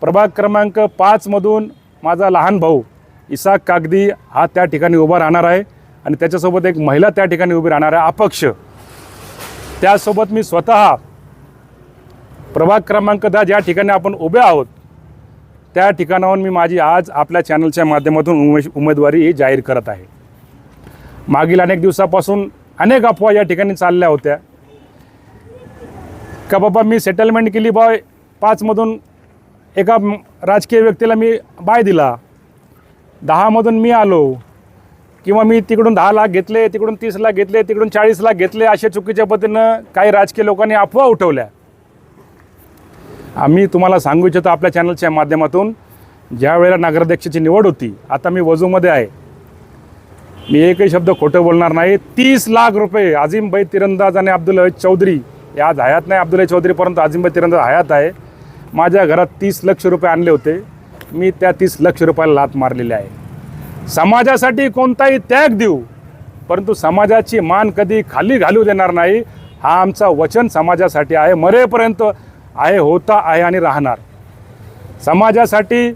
प्रभाग क्रमांक पाचमधून माझा लहान भाऊ इसाक कागदी हा त्या ठिकाणी उभा राहणार आहे. आणि त्याच्यासोबत एक महिला त्या ठिकाणी उभी राहणार आहे अपक्ष. त्यासोबत मी स्वतः प्रभाग क्रमांक दहा ज्या ठिकाणी आपण उभे आहोत त्या ठिकाणाहून मी माझी आज आपल्या चॅनलच्या माध्यमातून उमे उमेदवारी ही जाहीर करत आहे. मागील अनेक दिवसापासून अनेक अफवा या ठिकाणी चालल्या होत्या. का बाबा मी सेटलमेंट केली बॉय पाचमधून एका राजकीय व्यक्तीला मी बाय दिला. दहामधून मी आलो. किंवा मी तिकडून दहा लाख घेतले तिकडून तीस लाख घेतले तिकडून चाळीस लाख घेतले अशा चुकीच्या पद्धतीनं काही राजकीय लोकांनी अफवा उठवल्या. आम्ही तुम्हाला सांगू इच्छितो आपल्या चॅनलच्या माध्यमातून ज्या वेळेला नगराध्यक्षाची निवड होती आता मी वजूमध्ये आहे. मी एकही शब्द खोटं बोलणार नाही. तीस लाख रुपये अजिमभाई तिरंदाज आणि अब्दुल चौधरी या आज हयात नाही अब्दुल चौधरी परंतु अजिमभाई तिरंदाज हयात आहे. माझ्या घरात तीस लक्ष रुपये आणले होते. मी त्या तीस लक्ष रुपयाला लात मारलेली आहे. समाजासाठी कोणताही त्याग देऊ परंतु समाजाची मान कधी खाली घालू देणार नाही हा आमचा वचन समाजासाठी आहे मरेपर्यंत आहे होता आहे आणि राहणार. समाजासाठी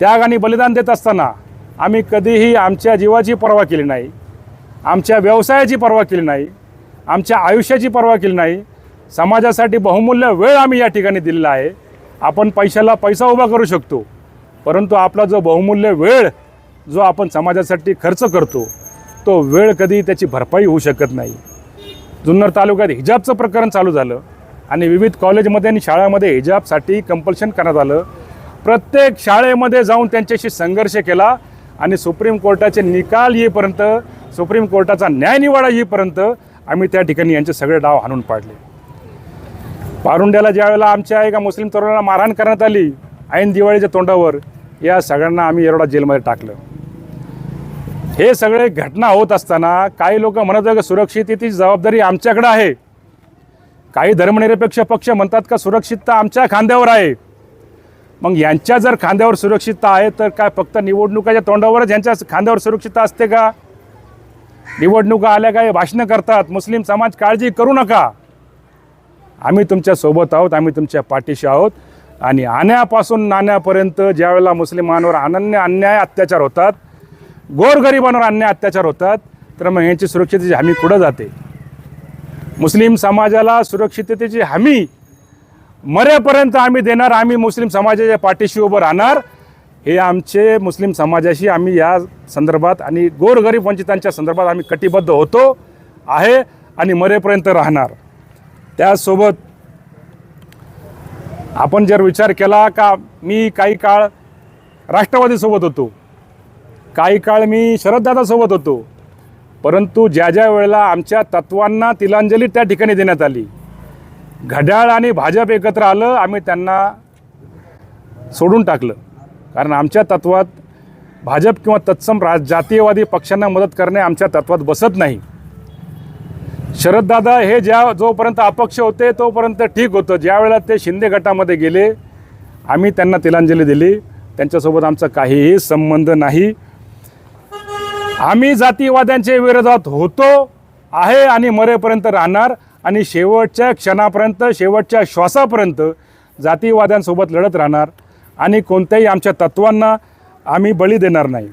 त्याग आणि बलिदान देत असताना आम्ही कधीही आमच्या जीवाची पर्वा केली नाही आमच्या व्यवसायाची पर्वा केली नाही आमच्या आयुष्याची पर्वा केली नाही समाजासाठी बहुमूल्य वेळ आम्ही या ठिकाणी दिलेला आहे. आपण पैशाला पैसा उभा करू शकतो परंतु आपला जो बहुमूल्य वेळ जो आपण समाजासाठी खर्च करतो तो वेळ कधी त्याची भरपाई होऊ शकत नाही. जुन्नर तालुक्यात हिजाबचं प्रकरण चालू झालं आणि विविध कॉलेजमध्ये आणि शाळामध्ये हिजाबसाठी कंपल्शन करण्यात आलं. प्रत्येक शाळेमध्ये जाऊन त्यांच्याशी संघर्ष केला आणि सुप्रीम कोर्टाचे निकाल येईपर्यंत सुप्रीम कोर्टाचा न्याय निवाडा येईपर्यंत आम्ही त्या ठिकाणी यांचे सगळे डाव हाणून पाडले. पारुंड्याला ज्या वेळेला आमच्या एका मुस्लिम तरुणाला मारहाण करण्यात आली ऐन दिवाळीच्या तोंडावर या सगळ्यांना आम्ही येरोडा जेलमध्ये टाकलं. हे सगळे घटना होत असताना काही लोक म्हणत आहे की सुरक्षिततेची जबाबदारी आमच्याकडे आहे. काही धर्मनिरपेक्ष पक्ष म्हणतात का सुरक्षितता आमच्या खांद्यावर आहे. मग यांच्या जर खांद्यावर सुरक्षितता आहे तर काय फक्त निवडणुकाच्या तोंडावरच यांच्या खांद्यावर सुरक्षितता असते का? निवडणुका आल्या काय भाषणं करतात? मुस्लिम समाज काळजी करू नका. आम्ही तुमच्यासोबत आहोत आम्ही तुमच्या पाठीशी आहोत. आणि आण्यापासून नाण्यापर्यंत ज्यावेळेला मुस्लिमांवर अनन्य अन्याय अत्याचार होतात गोरगरिबांवर अन्याय अत्याचार होतात तर मग यांची सुरक्षिततेची हमी कुठं जाते? मुस्लिम समाजाला सुरक्षिततेची हमी मरेपर्यंत आम्ही देणार आम्ही मुस्लिम समाजाच्या पाठीशी उभं राहणार हे आमचे मुस्लिम समाजाशी आम्ही या संदर्भात आणि गोरगरीब वंचितांच्या संदर्भात आम्ही कटिबद्ध होतो आहे आणि मरेपर्यंत राहणार. त्यासोबत आपण जर विचार केला का मी काही काळ राष्ट्रवादीसोबत होतो काही काळ मी शरददादासोबत होतो परंतु ज्या ज्या वेळेला आमच्या तत्वांना तिलांजली त्या ठिकाणी देण्यात आली. घड्याळ आणि भाजप एकत्र आलं आम्ही त्यांना सोडून टाकलं. कारण आमच्या तत्वात भाजप किंवा तत्सम राज जातीयवादी पक्षांना मदत करणे आमच्या तत्वात बसत नाही. शरददादा हे ज्या जोपर्यंत अपक्ष होते तोपर्यंत ठीक होतं. ज्यावेळेला ते शिंदे गटामध्ये गेले आम्ही त्यांना तिलांजली दिली. त्यांच्यासोबत आमचा काहीही संबंध नाही. आम्ही जातीवाद्यांच्या विरोधात होतो आहे आणि मरेपर्यंत राहणार. आणि शेवटच्या क्षणापर्यंत शेवटच्या श्वासापर्यंत जातीवाद्यांसोबत लढत राहणार. आणि कोणत्याही आमच्या तत्वांना आम्ही बळी देणार नाही.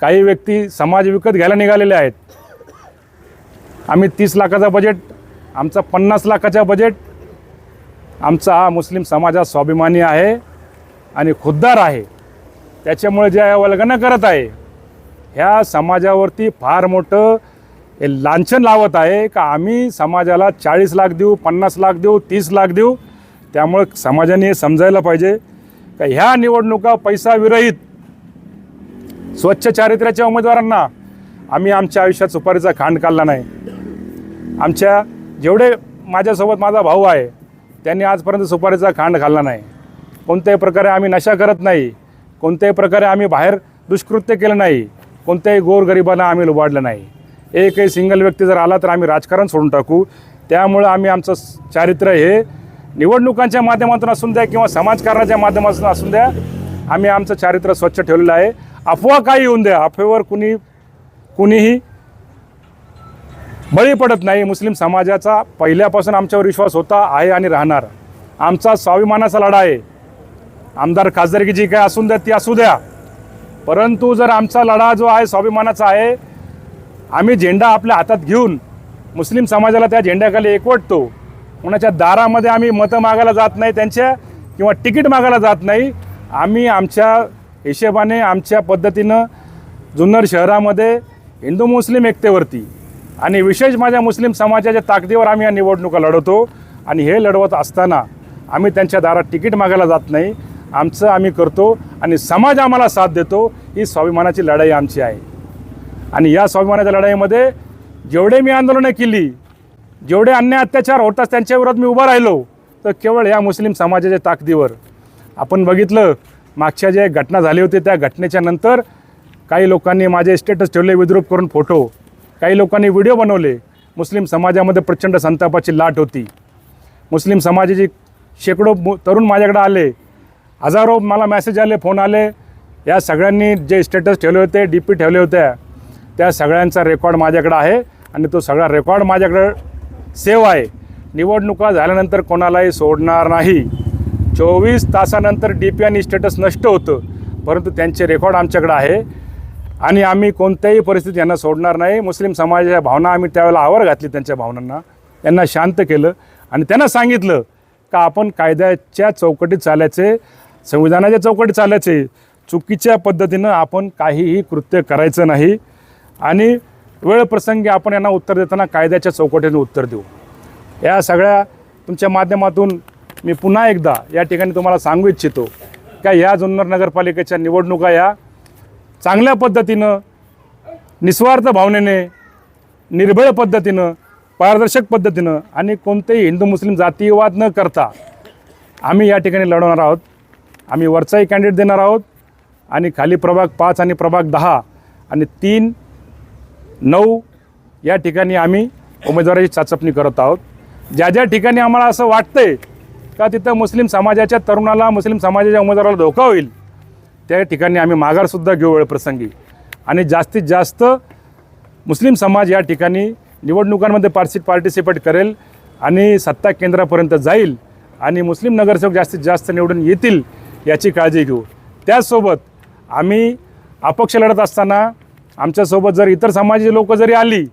काही व्यक्ती समाज विकत घ्यायला निघालेले आहेत. आम्ही तीस लाखाचा बजेट आमचा पन्नास लाखाचा बजेट आमचा हा मुस्लिम समाजात स्वाभिमानी आहे आणि खुद्दार आहे. त्याच्यामुळे जे वल्गना करत आहे. ह्या समाजावरती फार मोठं हे लांछन लावत आहे का आम्ही समाजाला चाळीस लाख देऊ पन्नास लाख देऊ तीस लाख देऊ? त्यामुळे समाजाने हे समजायला पाहिजे का ह्या निवडणुका पैसा विरहित स्वच्छ चारित्र्याच्या उमेदवारांना आम्ही आमच्या आयुष्यात सुपारीचा खांड काढला नाही. आमच्या जेवढे माझ्यासोबत माझा भाऊ आहे त्यांनी आजपर्यंत सुपारीचा खांड खाल्ला नाही. कोणत्याही प्रकारे आम्ही नशा करत नाही कोणत्याही प्रकारे आम्ही बाहेर दुष्कृत्य केलं नाही कोणत्याही गोरगरिबांना आम्ही लुबाडलं नाही. एकही सिंगल व्यक्ती जर आला तर आम्ही राजकारण सोडून टाकू. त्यामुळं आम्ही आमचं चारित्र्य हे निवडणुकांच्या माध्यमातून असून द्या किंवा समाजकारणाच्या माध्यमातून असून द्या आम्ही आमचं चारित्र्य स्वच्छ ठेवलेलं आहे. अफवा काही येऊन द्या. अफवेवर कुणी कुणीही बळी पडत नाही. मुस्लिम समाजाचा पहिल्यापासून आमच्यावर विश्वास होता आहे आणि राहणार. आमचा स्वाभिमानाचा लढा आहे. आमदार खासदारकी जी काय असून द्या ती असू द्या. परंतु जर आमचा लढा जो आहे स्वाभिमानाचा आहे आम्ही झेंडा आपल्या हातात घेऊन मुस्लिम समाजाला त्या झेंड्याखाली एकवटतो. कोणाच्या दारामध्ये आम्ही मतं मागायला जात नाही त्यांच्या किंवा तिकीट मागायला जात नाही. आम्ही आमच्या हिशेबाने आमच्या पद्धतीनं जुन्नर शहरामध्ये हिंदू मुस्लिम एकतेवरती आणि विशेष माझ्या मुस्लिम समाजाच्या ताकदीवर आम्ही या निवडणुका लढवतो. आणि हे लढवत असताना आम्ही त्यांच्या दारात तिकीट मागायला जात नाही. आमचं आम्ही करतो आणि समाज आम्हाला साथ देतो. ही स्वाभिमानाची लढाई आमची आहे. आणि या स्वाभिमानाच्या लढाईमध्ये जेवढे मी आंदोलनं केली जेवढे अन्याय अत्याचार होतात त्यांच्या विरोधात मी उभा राहिलो तर केवळ या मुस्लिम समाजाच्या ताकदीवर. आपण बघितलं मागच्या ज्या घटना झाली होती त्या घटनेच्या नंतर काही लोकांनी माझे स्टेटस ठेवले विद्रूप करून फोटो काही लोकांनी व्हिडिओ बनवले. मुस्लिम समाजामध्ये प्रचंड संतापाची लाट होती. मुस्लिम समाजाची शेकडो मु तरुण माझ्याकडे आले. हजारो मला मेसेज आले फोन आले. या सगळ्यांनी जे स्टेटस ठेवले होते डी पी ठेवले होत्या त्या सगळ्यांचा रेकॉर्ड माझ्याकडे आहे आणि तो सगळा रेकॉर्ड माझ्याकडे सेव्ह आहे. निवडणुका झाल्यानंतर कोणालाही सोडणार नाही. चोवीस तासानंतर डी पी आणि स्टेटस नष्ट होतं. परंतु त्यांचे रेकॉर्ड आमच्याकडे आहे. आणि आम्ही कोणत्याही परिस्थितीत यांना सोडणार नाही. मुस्लिम समाजाच्या भावना आम्ही त्यावेळेला आवर घातली त्यांच्या भावनांना. त्यांना शांत केलं. आणि त्यांना सांगितलं का आपण कायद्याच्या चौकटीत चालायचे संविधानाच्या चौकटीत चालायचे. चुकीच्या पद्धतीनं आपण काहीही कृत्य करायचं नाही. आणि वेळप्रसंगी आपण यांना उत्तर देताना कायद्याच्या चौकटीने उत्तर देऊ. या सगळ्या तुमच्या माध्यमातून मी पुन्हा एकदा या ठिकाणी तुम्हाला सांगू इच्छितो. का या जुन्नर नगरपालिकेच्या निवडणुका या चांगल्या पद्धतीनं निस्वार्थ भावनेने निर्भय पद्धतीनं पारदर्शक पद्धतीनं आणि कोणतेही हिंदू मुस्लिम जातीयवाद न करता आम्ही या ठिकाणी लढवणार आहोत. आम्ही वरचाही कॅन्डिडेट देणार आहोत आणि खाली प्रभाग पाच आणि प्रभाग दहा आणि तीन नऊ या ठिकाणी आम्ही उमेदवाराची चाचपणी करत आहोत. ज्या ज्या ठिकाणी आम्हाला असं वाटतंय का तिथं मुस्लिम समाजाच्या तरुणाला मुस्लिम समाजाच्या उमेदवाराला धोका होईल त्या ठिकाणी आम्ही माघारसुद्धा घेऊ वेळप्रसंगी आणि जास्तीत जास्त मुस्लिम समाज या ठिकाणी निवडणुकांमध्ये पार्टिसि पार्टिसिपेट करेल आणि सत्ता केंद्रापर्यंत जाईल आणि मुस्लिम नगरसेवक जास्तीत जास्त निवडून येतील याची काळजी घेऊ. त्याचसोबत आम्ही अपक्ष लढत असताना आमच्यासोबत जर इतर समाजाची लोकं जरी आली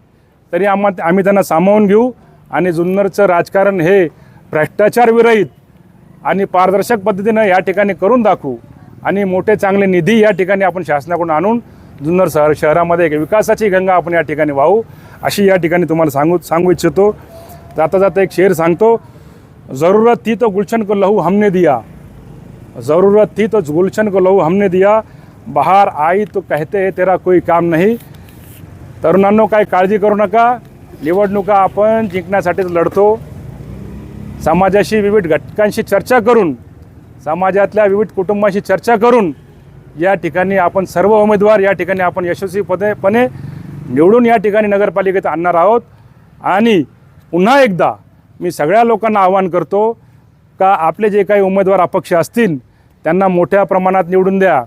तरी आम्हा आम्ही त्यांना सामावून घेऊ आणि जुन्नरचं राजकारण हे भ्रष्टाचारविरहित आणि पारदर्शक पद्धतीनं या ठिकाणी करून दाखवू. आणि मोठे चांगले निधी या ठिकाणी आपण शासनाकडून आणून जुन्नर शहर शहरामध्ये एक विकासाची गंगा आपण या ठिकाणी वाहू अशी या ठिकाणी तुम्हाला सांगू सांगू इच्छितो. जाता जाता एक शेर सांगतो ज़रूरत थी तो गुलशन को लहू हमने दिया. ज़रूरत थी तो गुलशन को लहू हमने दिया बहार आई तो कहते है तेरा कोई काम नाही. तरुणांनो काय काळजी करू नका निवडणुका आपण जिंकण्यासाठीच लढतो. समाजाशी विविध घटकांशी चर्चा करून समाजातल्या विविध कुटुंबाशी चर्चा करून या ठिकाणी आपण सर्व उमेदवार या ठिकाणी आपण यशस्वीपदेपणे निवडून या ठिकाणी नगरपालिकेत आणणार आहोत. आणि पुन्हा एकदा मी सगळ्या लोकांना आवाहन करतो का आपले जे काही उमेदवार अपक्ष असतील त्यांना मोठ्या प्रमाणात निवडून द्या.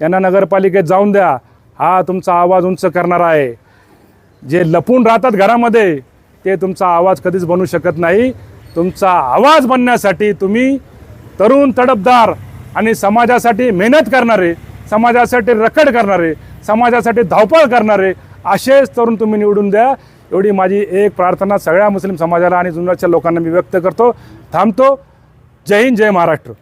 त्यांना नगरपालिकेत जाऊन द्या. हा तुमचा आवाज उंच करणारा आहे. जे लपून राहतात घरामध्ये ते तुमचा आवाज कधीच बनू शकत नाही. तुमचा आवाज बनण्यासाठी तुम्ही तरुण तडपदार आणि समाजासाठी मेहनत करणारे समाजासाठी रखड करणारे समाजासाठी धावपळ करणारे असेच तरुण तुम्ही निवडून द्या. एवढी माझी एक प्रार्थना सगळ्या मुस्लिम समाजाला आणि जुन्नरच्या लोकांना मी व्यक्त करतो. थांबतो. जय हिंद जय महाराष्ट्र.